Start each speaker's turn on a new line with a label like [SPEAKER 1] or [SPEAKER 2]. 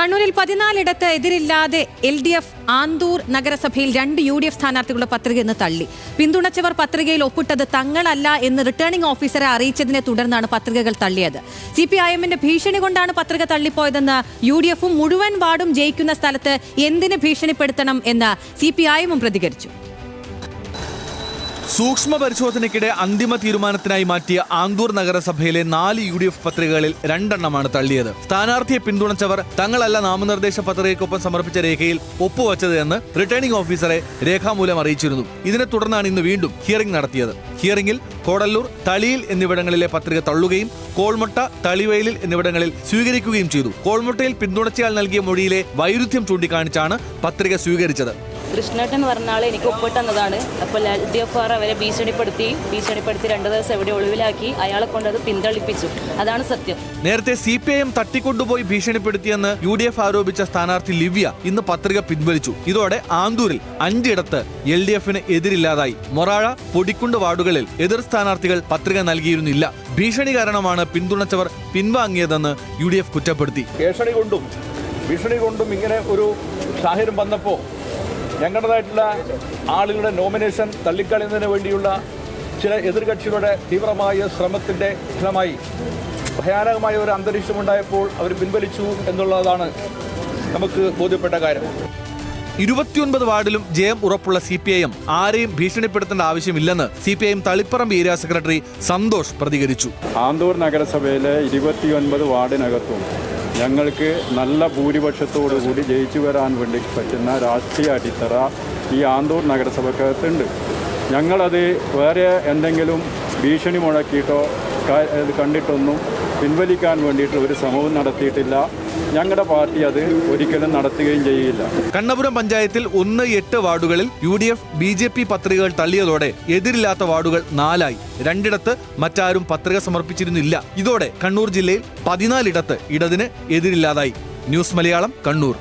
[SPEAKER 1] കണ്ണൂരിൽ പതിനാലിടത്ത് എതിരില്ലാതെ എൽ ഡി എഫ് ആന്തൂർ നഗരസഭയിൽ രണ്ട് യു ഡി എഫ് സ്ഥാനാർത്ഥികളുടെ പത്രിക ഇന്ന് തള്ളി. പിന്തുണച്ചവർ പത്രികയിൽ ഒപ്പിട്ടത് തങ്ങളല്ല എന്ന് റിട്ടേണിംഗ് ഓഫീസറെ അറിയിച്ചതിനെ തുടർന്നാണ് പത്രികകൾ തള്ളിയത്. സി പി ഐ എമ്മിന്റെ ഭീഷണി കൊണ്ടാണ് പത്രിക തള്ളിപ്പോയതെന്ന് യു ഡി എഫും മുഴുവൻ വാർഡും ജയിക്കുന്ന സ്ഥലത്ത് എന്തിന് ഭീഷണിപ്പെടുത്തണം എന്ന് സി പി ഐ എമ്മും പ്രതികരിച്ചു.
[SPEAKER 2] സൂക്ഷ്മ പരിശോധനയ്ക്കിടെ അന്തിമ തീരുമാനത്തിനായി മാറ്റിയ ആന്തൂർ നഗരസഭയിലെ നാല് യു ഡി എഫ് പത്രികകളിൽ രണ്ടെണ്ണമാണ് തള്ളിയത്. സ്ഥാനാർത്ഥിയെ പിന്തുണച്ചവർ തങ്ങളല്ല നാമനിർദ്ദേശ പത്രികയ്ക്കൊപ്പം സമർപ്പിച്ച രേഖയിൽ ഒപ്പുവച്ചത് എന്ന് റിട്ടേണിംഗ് ഓഫീസറെ രേഖാമൂലം അറിയിച്ചിരുന്നു. ഇതിനെ തുടർന്നാണ് ഇന്ന് വീണ്ടും ഹിയറിംഗ് നടത്തിയത്. ഹിയറിംഗിൽ കോടല്ലൂർ തളിയിൽ എന്നിവിടങ്ങളിലെ പത്രിക തള്ളുകയും കോൾമുട്ട തളിവയലിൽ എന്നിവിടങ്ങളിൽ സ്വീകരിക്കുകയും ചെയ്തു. കോൾമുട്ടയിൽ പിന്തുണച്ചയാൾ നൽകിയ മൊഴിയിലെ വൈരുദ്ധ്യം ചൂണ്ടിക്കാണിച്ചാണ് പത്രിക സ്വീകരിച്ചത്.
[SPEAKER 3] കൃഷ്ണേട്ടൻ എന്ന് പറഞ്ഞ ആൾ എനിക്ക് ഒപ്പിട്ട് തന്നതാണ്. അപ്പോൾ എൽ ഡി എഫ് ആർ അവരെ ഭീഷണിപ്പെടുത്തി ഭീഷണിപ്പെടുത്തി രണ്ട് ദിവസം എവിടെ ഒളിവിലാക്കി അയാളെ കൊണ്ട് അത് പിന്തളിപ്പിച്ചു അതാണ് സത്യം.
[SPEAKER 2] നേരത്തെ സി പി ഐ എം തട്ടിക്കൊണ്ടുപോയി ഭീഷണിപ്പെടുത്തിയെന്ന് യു ഡി എഫ് ആരോപിച്ച സ്ഥാനാർത്ഥി ലിവ്യ ഇന്ന് പത്രിക പിൻവലിച്ചു. ഇതോടെ ആന്തൂരിൽ അഞ്ചിടത്ത് എൽ ഡി എഫിന് എതിരില്ലാതായി. മൊറാഴ പൊടിക്കുണ്ട് വാർഡുകളിൽ എതിർ സ്ഥാനാർത്ഥികൾ പത്രിക നൽകിയിരുന്നില്ല. ഭീഷണി കാരണമാണ് പിന്തുണച്ചവർ പിൻവാങ്ങിയതെന്ന് യു ഡി എഫ് കുറ്റപ്പെടുത്തി.
[SPEAKER 4] ഭീഷണി കൊണ്ടും ഭീഷണി കൊണ്ടും ഇങ്ങനെ ഒരു സാഹചര്യം വന്നപ്പോൾ ഞങ്ങളുടേതായിട്ടുള്ള ആളുകളുടെ നോമിനേഷൻ തള്ളിക്കളയുന്നതിന് വേണ്ടിയുള്ള ചില എതിർകക്ഷികളുടെ തീവ്രമായ ശ്രമത്തിന്റെ ഫലമായി ഭയാനകമായ ഒരു അന്തരീക്ഷമുണ്ടായപ്പോൾ അവർ പിൻവലിച്ചു എന്നുള്ളതാണ് നമുക്ക് ബോധ്യപ്പെട്ട കാര്യം.
[SPEAKER 2] ഇരുപത്തിയൊൻപത് വാർഡിലും ജയം ഉറപ്പുള്ള സി പി ഐ എം ആരെയും ഭീഷണിപ്പെടുത്തേണ്ട ആവശ്യമില്ലെന്ന് C P I M Taliparamba area secretary Santhosh പ്രതികരിച്ചു.
[SPEAKER 5] ആന്തൂർ നഗരസഭയിലെ ഇരുപത്തിയൊൻപത് വാർഡിനകത്തും ഞങ്ങൾക്ക് നല്ല ഭൂരിപക്ഷത്തോടുകൂടി ജയിച്ചു വരാൻ വേണ്ടി പറ്റുന്ന രാഷ്ട്രീയ അടിത്തറ ഈ ആന്തൂർ നഗരസഭക്കകത്തുണ്ട്. ഞങ്ങളത് വേറെ എന്തെങ്കിലും ഭീഷണി മുഴക്കിയിട്ടോ ഇത് കണ്ടിട്ടൊന്നും പിൻവലിക്കാൻ വേണ്ടിയിട്ട് ഒരു ശ്രമവും നടത്തിയിട്ടില്ല. ഞങ്ങളുടെ പാർട്ടി അത് ഒരിക്കലും നടത്തുകയും ചെയ്യില്ല.
[SPEAKER 2] കണ്ണപുരം പഞ്ചായത്തിൽ ഒന്ന് എട്ട് വാർഡുകളിൽ U D F B J P പത്രികകൾ തള്ളിയതോടെ എതിരില്ലാത്ത വാർഡുകൾ നാലായി. രണ്ടിടത്ത് മറ്റാരും പത്രിക സമർപ്പിച്ചിരുന്നില്ല. ഇതോടെ കണ്ണൂർ ജില്ലയിൽ പതിനാലിടത്ത് ഇടതിന് എതിരില്ലാതായി. ന്യൂസ് മലയാളം കണ്ണൂർ.